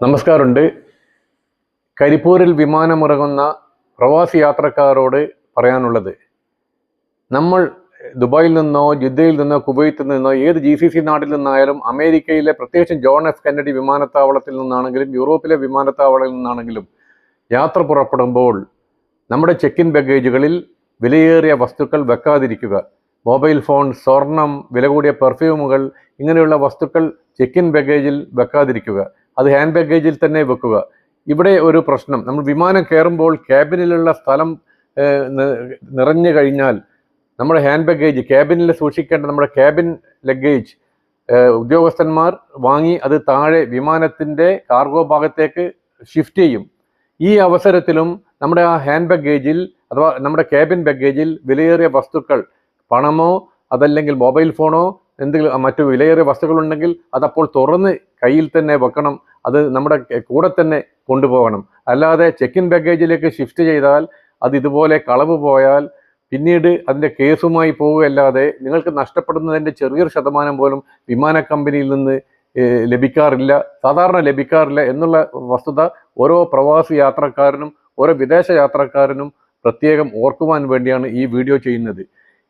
നമസ്കാരമുണ്ട്. കരിപ്പൂരിൽ വിമാനമിറങ്ങുന്ന പ്രവാസി യാത്രക്കാരോട് പറയാനുള്ളത് നമ്മൾ ദുബായിൽ നിന്നോ ജിദ്ദയിൽ നിന്നോ കുവൈത്തിൽ നിന്നോ ഏത് ജി സി സി നാട്ടിൽ നിന്നായാലും അമേരിക്കയിലെ പ്രത്യേകിച്ചും ജോൺ എഫ് കെന്നഡി വിമാനത്താവളത്തിൽ നിന്നാണെങ്കിലും യൂറോപ്പിലെ വിമാനത്താവളത്തിൽ നിന്നാണെങ്കിലും യാത്ര പുറപ്പെടുമ്പോൾ നമ്മുടെ ചെക്ക് ഇൻ ബാഗേജുകളിൽ വിലയേറിയ വസ്തുക്കൾ വെക്കാതിരിക്കുക. മൊബൈൽ ഫോൺ സ്വർണം വില കൂടിയ പെർഫ്യൂമുകൾ ഇങ്ങനെയുള്ള വസ്തുക്കൾ ചെക്ക് ഇൻ ബാഗേജിൽ വെക്കാതിരിക്കുക. അത് ഹാൻഡ് ബാഗേജിൽ തന്നെ വെക്കുക. ഇവിടെ ഒരു പ്രശ്നം. നമ്മൾ വിമാനം കയറുമ്പോൾ ക്യാബിനിലുള്ള സ്ഥലം നിറഞ്ഞു കഴിഞ്ഞാൽ നമ്മുടെ ഹാൻഡ് ബാഗേജ് ക്യാബിനിൽ സൂക്ഷിക്കേണ്ട നമ്മുടെ ക്യാബിൻ ലഗേജ് ഉദ്യോഗസ്ഥന്മാർ വാങ്ങി അത് താഴെ വിമാനത്തിന്റെ കാർഗോ ഭാഗത്തേക്ക് ഷിഫ്റ്റ് ചെയ്യും. ഈ അവസരത്തിലും നമ്മുടെ ആ ഹാൻഡ് ബാഗേജിൽ അഥവാ നമ്മുടെ ക്യാബിൻ ബാഗേജിൽ വിലയേറിയ വസ്തുക്കൾ പണമോ അതല്ലെങ്കിൽ മൊബൈൽ ഫോണോ എന്തെങ്കിലും മറ്റു വിലയേറിയ വസ്തുക്കളുണ്ടെങ്കിൽ അതപ്പോൾ തുറന്ന് കയ്യിൽ തന്നെ വെക്കണം. അത് നമ്മുടെ കൂടെ തന്നെ കൊണ്ടുപോകണം. അല്ലാതെ ചെക്ക് ഇൻ ബാഗേജിലേക്ക് ഷിഫ്റ്റ് ചെയ്താൽ അത് ഇതുപോലെ കളവ് പോയാൽ പിന്നീട് അതിന്റെ കേസുമായി പോവുകയല്ലാതെ നിങ്ങൾക്ക് നഷ്ടപ്പെടുന്നതിന്റെ ചെറിയൊരു ശതമാനം പോലും വിമാന കമ്പനിയിൽ നിന്ന് ലഭിക്കാറില്ല. സാധാരണ ലഭിക്കാറില്ല എന്നുള്ള വസ്തുത ഓരോ പ്രവാസി യാത്രക്കാരനും ഓരോ വിദേശ യാത്രക്കാരനും പ്രത്യേകം ഓർക്കുവാൻ വേണ്ടിയാണ് ഈ വീഡിയോ ചെയ്യുന്നത്.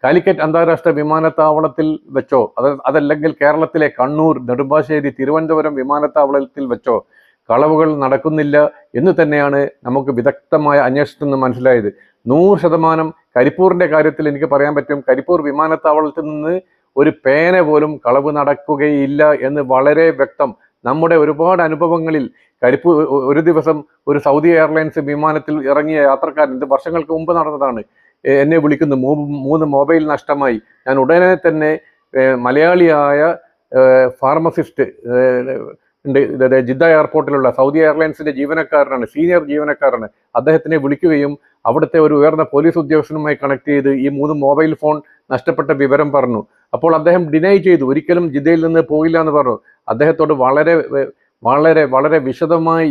കാലിക്കറ്റ് അന്താരാഷ്ട്ര വിമാനത്താവളത്തിൽ വെച്ചോ? അത് അതല്ലെങ്കിൽ കേരളത്തിലെ കണ്ണൂർ നെടുമ്പാശ്ശേരി തിരുവനന്തപുരം വിമാനത്താവളത്തിൽ വെച്ചോ? കളവുകൾ നടക്കുന്നില്ല എന്ന് തന്നെയാണ് നമുക്ക് വിദഗ്ധമായ അന്വേഷണത്തിൽ നിന്ന് മനസ്സിലായത്. നൂറ് ശതമാനം കരിപ്പൂരിന്റെ കാര്യത്തിൽ എനിക്ക് പറയാൻ പറ്റും. കരിപ്പൂർ വിമാനത്താവളത്തിൽ നിന്ന് ഒരു പേന പോലും കളവ് നടക്കുകയില്ല എന്ന് വളരെ വ്യക്തം. നമ്മുടെ ഒരുപാട് അനുഭവങ്ങളിൽ കരിപ്പൂർ ഒരു ദിവസം ഒരു സൗദി എയർലൈൻസ് വിമാനത്തിൽ ഇറങ്ങിയ യാത്രക്കാരൻ ഇത് വർഷങ്ങൾക്ക് മുമ്പ് നടന്നതാണ്. എന്നെ വിളിക്കുന്ന. മൂന്ന് മൊബൈൽ നഷ്ടമായി. ഞാൻ ഉടനെ തന്നെ മലയാളിയായ ഫാർമസിസ്റ്റ് ഉണ്ട് ജിദ്ദ എയർപോർട്ടിലുള്ള സൗദി എയർലൈൻസിന്റെ ജീവനക്കാരനാണ് സീനിയർ ജീവനക്കാരനാണ്. അദ്ദേഹത്തിനെ വിളിക്കുകയും അവിടുത്തെ ഒരു ഉയർന്ന പോലീസ് ഉദ്യോഗസ്ഥനുമായി കണക്ട് ചെയ്ത് ഈ മൂന്ന് മൊബൈൽ ഫോൺ നഷ്ടപ്പെട്ട വിവരം പറഞ്ഞു. അപ്പോൾ അദ്ദേഹം ഡിനൈ ചെയ്തു. ഒരിക്കലും ജിദ്ദയിൽ നിന്ന് പോയില്ല എന്ന് പറഞ്ഞു. അദ്ദേഹത്തോട് വളരെ വളരെ വളരെ വിശദമായി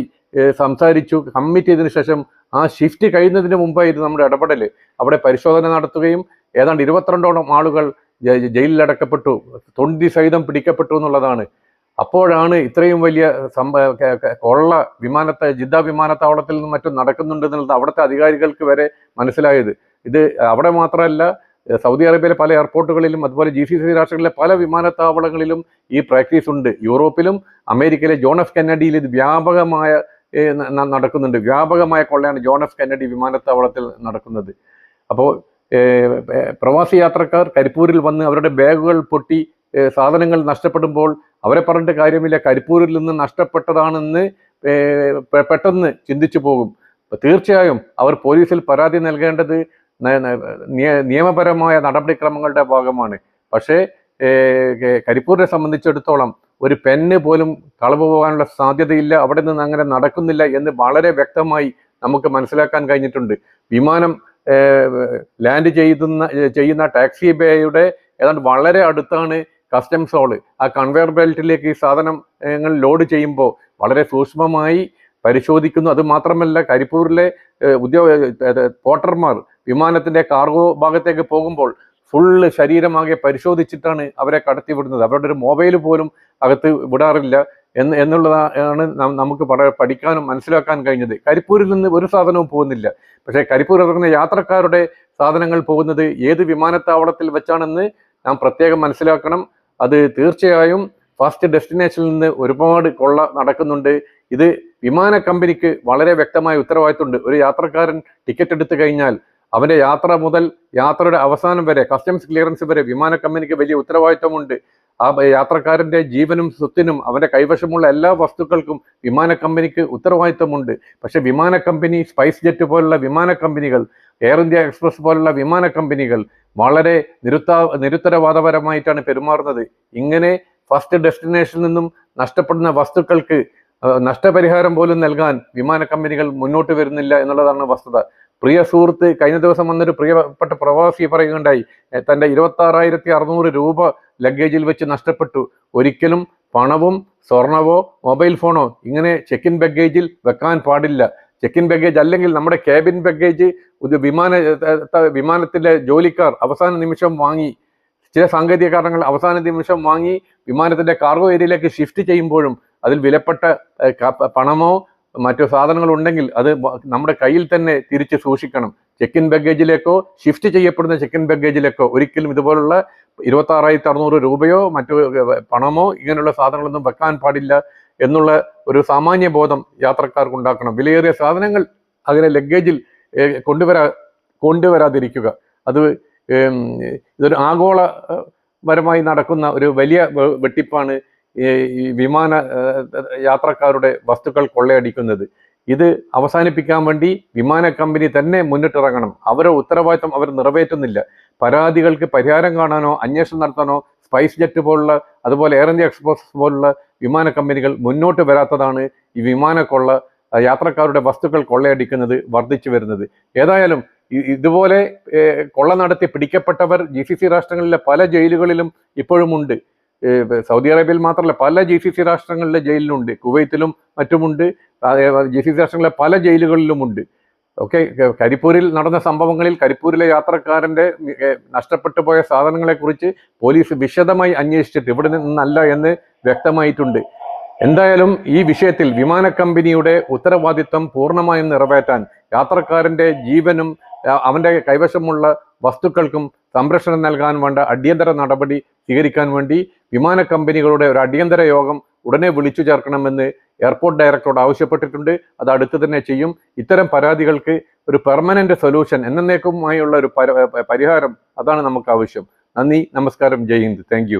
സംസാരിച്ചു. കമ്മിറ്റ് ചെയ്തതിനു ശേഷം ആ ഷിഫ്റ്റ് കഴിയുന്നതിന് മുമ്പായിരുന്നു നമ്മുടെ ഇടപെടൽ അവിടെ പരിശോധന നടത്തുകയും ഏതാണ്ട് ഇരുപത്തിരണ്ടോളം ആളുകൾ ജ- ജ- ജയിലിൽ അടക്കപ്പെട്ടു. തൊണ്ടി സഹിതം പിടിക്കപ്പെട്ടു എന്നുള്ളതാണ്. അപ്പോഴാണ് ഇത്രയും വലിയ കൊള്ള വിമാനത്തെ ജിദ്ദ വിമാനത്താവളത്തിൽ നിന്നും മറ്റും നടക്കുന്നുണ്ട് എന്നുള്ളത് അവിടുത്തെ അധികാരികൾക്ക് വരെ മനസ്സിലായത്. ഇത് അവിടെ മാത്രമല്ല സൗദി അറേബ്യയിലെ പല എയർപോർട്ടുകളിലും അതുപോലെ ജി സി സി രാഷ്ട്രങ്ങളിലെ പല വിമാനത്താവളങ്ങളിലും ഈ പ്രാക്ടീസ് ഉണ്ട്. യൂറോപ്പിലും അമേരിക്കയിലെ ജോൺ എഫ് കെന്നഡിയിൽ ഇത് വ്യാപകമായ നടക്കുന്നുണ്ട്. വ്യാപകമായ കൊള്ളയാണ് ജോൺ എഫ് കെന്നഡി വിമാനത്താവളത്തിൽ നടക്കുന്നത്. അപ്പോൾ പ്രവാസി യാത്രക്കാർ കരിപ്പൂരിൽ വന്ന് അവരുടെ ബാഗുകൾ പൊട്ടി സാധനങ്ങൾ നഷ്ടപ്പെടുമ്പോൾ അവരെ പറഞ്ഞിട്ട് കാര്യമില്ല. കരിപ്പൂരിൽ നിന്ന് നഷ്ടപ്പെട്ടതാണെന്ന് പെട്ടെന്ന് ചിന്തിച്ചു പോകും. തീർച്ചയായും അവർ പോലീസിൽ പരാതി നൽകേണ്ടത് നിയമപരമായ നടപടിക്രമങ്ങളുടെ ഭാഗമാണ്. പക്ഷേ കരിപ്പൂരിനെ സംബന്ധിച്ചിടത്തോളം ഒരു പെന്ന് പോലും കളവ് പോകാനുള്ള സാധ്യതയില്ല അവിടെ നിന്ന് അങ്ങനെ നടക്കുന്നില്ല എന്ന് വളരെ വ്യക്തമായി നമുക്ക് മനസ്സിലാക്കാൻ കഴിഞ്ഞിട്ടുണ്ട്. വിമാനം ലാൻഡ് ചെയ്യുന്ന ചെയ്യുന്ന ടാക്സി ബേയുടെ ഏതാണ്ട് വളരെ അടുത്താണ് കസ്റ്റംസ് ഹോൾ ആ കൺവെയർ ബെൽറ്റിലേക്ക് ഈ സാധനങ്ങൾ ലോഡ് ചെയ്യുമ്പോൾ വളരെ സൂക്ഷ്മമായി പരിശോധിക്കുന്നു. അത് മാത്രമല്ല കരിപ്പൂരിലെ ഉദ്യോഗ പോട്ടർമാർ വിമാനത്തിന്റെ കാർഗോ ഭാഗത്തേക്ക് പോകുമ്പോൾ ഫുള്ള് ശരീരമാകെ പരിശോധിച്ചിട്ടാണ് അവരെ കടത്തിവിടുന്നത്. അവരുടെ ഒരു മൊബൈൽ പോലും അകത്ത് വിടാറില്ല എന്ന് എന്നുള്ളതാണ് നമുക്ക് പഠിക്കാനും മനസ്സിലാക്കാൻ കഴിഞ്ഞത്. കരിപ്പൂരിൽ നിന്ന് ഒരു സാധനവും പോകുന്നില്ല. പക്ഷേ കരിപ്പൂർ ഇറങ്ങുന്ന യാത്രക്കാരുടെ സാധനങ്ങൾ പോകുന്നത് ഏത് വിമാനത്താവളത്തിൽ വെച്ചാണെന്ന് നാം പ്രത്യേകം മനസ്സിലാക്കണം. അത് തീർച്ചയായും ഫസ്റ്റ് ഡെസ്റ്റിനേഷനിൽ നിന്ന് ഒരുപാട് കൊള്ള നടക്കുന്നുണ്ട്. ഇത് വിമാന കമ്പനിക്ക് വളരെ വ്യക്തമായ ഉത്തരവാദിത്തമുണ്ട് ഒരു യാത്രക്കാരൻ ടിക്കറ്റ് എടുത്തു കഴിഞ്ഞാൽ അവന്റെ യാത്ര മുതൽ യാത്രയുടെ അവസാനം വരെ കസ്റ്റംസ് ക്ലിയറൻസ് വരെ വിമാന കമ്പനിക്ക് വലിയ ഉത്തരവാദിത്വമുണ്ട് ആ യാത്രക്കാരന്റെ ജീവനും സ്വത്തിനും അവന്റെ കൈവശമുള്ള എല്ലാ വസ്തുക്കൾക്കും വിമാന കമ്പനിക്ക് ഉത്തരവാദിത്വമുണ്ട് പക്ഷേ വിമാന കമ്പനി സ്പൈസ് ജെറ്റ് പോലുള്ള വിമാന കമ്പനികൾ എയർ ഇന്ത്യ എക്സ്പ്രസ് പോലുള്ള വിമാന കമ്പനികൾ വളരെ നിരുത്താ നിരുത്തരവാദപരമായിട്ടാണ് പെരുമാറുന്നത്. ഇങ്ങനെ ഫസ്റ്റ് ഡെസ്റ്റിനേഷനിൽ നിന്നും നഷ്ടപ്പെടുന്ന വസ്തുക്കൾക്ക് നഷ്ടപരിഹാരം പോലും നൽകാൻ വിമാന കമ്പനികൾ മുന്നോട്ട് വരുന്നില്ല എന്നുള്ളതാണ് വസ്തുത. പ്രിയ സുഹൃത്ത് കഴിഞ്ഞ ദിവസം വന്നൊരു പ്രിയപ്പെട്ട പ്രവാസി പറയുകയുണ്ടായി തന്റെ തന്റെ ഇരുപത്തി ആറായിരത്തി അറുന്നൂറ് രൂപ ലഗേജിൽ വെച്ച് നഷ്ടപ്പെട്ടു. ഒരിക്കലും പണവും സ്വർണവോ മൊബൈൽ ഫോണോ ഇങ്ങനെ ചെക്കിൻ ബാഗേജിൽ വെക്കാൻ പാടില്ല. ചെക്കിൻ ബാഗേജ് അല്ലെങ്കിൽ നമ്മുടെ ക്യാബിൻ ബാഗേജ് ഒരു വിമാന വിമാനത്തിലെ ജോലിക്കാർ അവസാന നിമിഷം വാങ്ങി. ചില സാങ്കേതിക കാരണങ്ങൾ അവസാന നിമിഷം വാങ്ങി വിമാനത്തിന്റെ കാർഗോ ഏരിയയിലേക്ക് ഷിഫ്റ്റ് ചെയ്യുമ്പോഴും അതിൽ വിലപ്പെട്ട പണമോ മറ്റു സാധനങ്ങൾ ഉണ്ടെങ്കിൽ അത് നമ്മുടെ കയ്യിൽ തന്നെ തിരിച്ച് സൂക്ഷിക്കണം. ചെക്ക് ഇൻ ബഗേജിലേക്കോ ഷിഫ്റ്റ് ചെയ്യപ്പെടുന്ന ചെക്ക് ഇൻ ബഗേജിലേക്കോ ഒരിക്കലും ഇതുപോലുള്ള ഇരുപത്തി ആറായിരത്തി അറുന്നൂറ് രൂപയോ മറ്റു പണമോ ഇങ്ങനെയുള്ള സാധനങ്ങളൊന്നും വെക്കാൻ പാടില്ല എന്നുള്ള ഒരു സാമാന്യ ബോധം യാത്രക്കാർക്ക് ഉണ്ടാക്കണം. വിലയേറിയ സാധനങ്ങൾ അങ്ങനെ ലഗേജിൽ കൊണ്ടുവരാ കൊണ്ടുവരാതിരിക്കുക. അത് ഇതൊരു ആഗോളപരമായി നടക്കുന്ന ഒരു വലിയ വെട്ടിപ്പാണ് ഈ വിമാന യാത്രക്കാരുടെ വസ്തുക്കൾ കൊള്ളയടിക്കുന്നത്. ഇത് അവസാനിപ്പിക്കാൻ വേണ്ടി വിമാന കമ്പനി തന്നെ മുന്നിട്ടിറങ്ങണം. അവരെ ഉത്തരവാദിത്തം അവർ നിറവേറ്റുന്നില്ല. പരാതികൾക്ക് പരിഹാരം കാണാനോ അന്വേഷണം നടത്താനോ സ്പൈസ് ജെറ്റ് പോലുള്ള അതുപോലെ എയർ ഇന്ത്യ എക്സ്പ്രസ് പോലുള്ള വിമാന കമ്പനികൾ മുന്നോട്ട് വരാത്തതാണ് ഈ വിമാന കൊള്ള യാത്രക്കാരുടെ വസ്തുക്കൾ കൊള്ളയടിക്കുന്നത് വർദ്ധിച്ചു വരുന്നത്. ഏതായാലും ഇതുപോലെ കൊള്ള നടത്തി പിടിക്കപ്പെട്ടവർ ജി സി സി രാഷ്ട്രങ്ങളിലെ പല ജയിലുകളിലും ഇപ്പോഴും ഉണ്ട്. ഏഹ്, സൗദി അറേബ്യയിൽ മാത്രമല്ല പല ജി സി സി രാഷ്ട്രങ്ങളിലെ ജയിലിലുണ്ട്. കുവൈത്തിലും മറ്റുമുണ്ട്. ജി സി സി രാഷ്ട്രങ്ങളിലെ പല ജയിലുകളിലുമുണ്ട്. ഓക്കെ കരിപ്പൂരിൽ നടന്ന സംഭവങ്ങളിൽ കരിപ്പൂരിലെ യാത്രക്കാരന്റെ നഷ്ടപ്പെട്ടു പോയ സാധനങ്ങളെക്കുറിച്ച് പോലീസ് വിശദമായി അന്വേഷിച്ചിട്ട് ഇവിടെ നിന്നല്ല എന്ന് വ്യക്തമായിട്ടുണ്ട്. എന്തായാലും ഈ വിഷയത്തിൽ വിമാന കമ്പനിയുടെ ഉത്തരവാദിത്തം പൂർണമായും നിറവേറ്റാൻ യാത്രക്കാരന്റെ ജീവനും അവന്റെ കൈവശമുള്ള വസ്തുക്കൾക്കും സംരക്ഷണം നൽകാൻ വേണ്ട അടിയന്തര നടപടി സ്വീകരിക്കാൻ വേണ്ടി വിമാന കമ്പനികളുടെ ഒരു അടിയന്തര യോഗം ഉടനെ വിളിച്ചു ചേർക്കണമെന്ന് എയർപോർട്ട് ഡയറക്ടറോട് ആവശ്യപ്പെട്ടിട്ടുണ്ട്. അത് അടുത്ത് തന്നെ ചെയ്യും. ഇത്തരം പരാതികൾക്ക് ഒരു പെർമനന്റ് സൊല്യൂഷൻ എന്നേക്കുമായുള്ള ഒരു പരിഹാരം അതാണ് നമുക്ക് ആവശ്യം. നന്ദി നമസ്കാരം. ജയ് ഹിന്ദ്. താങ്ക്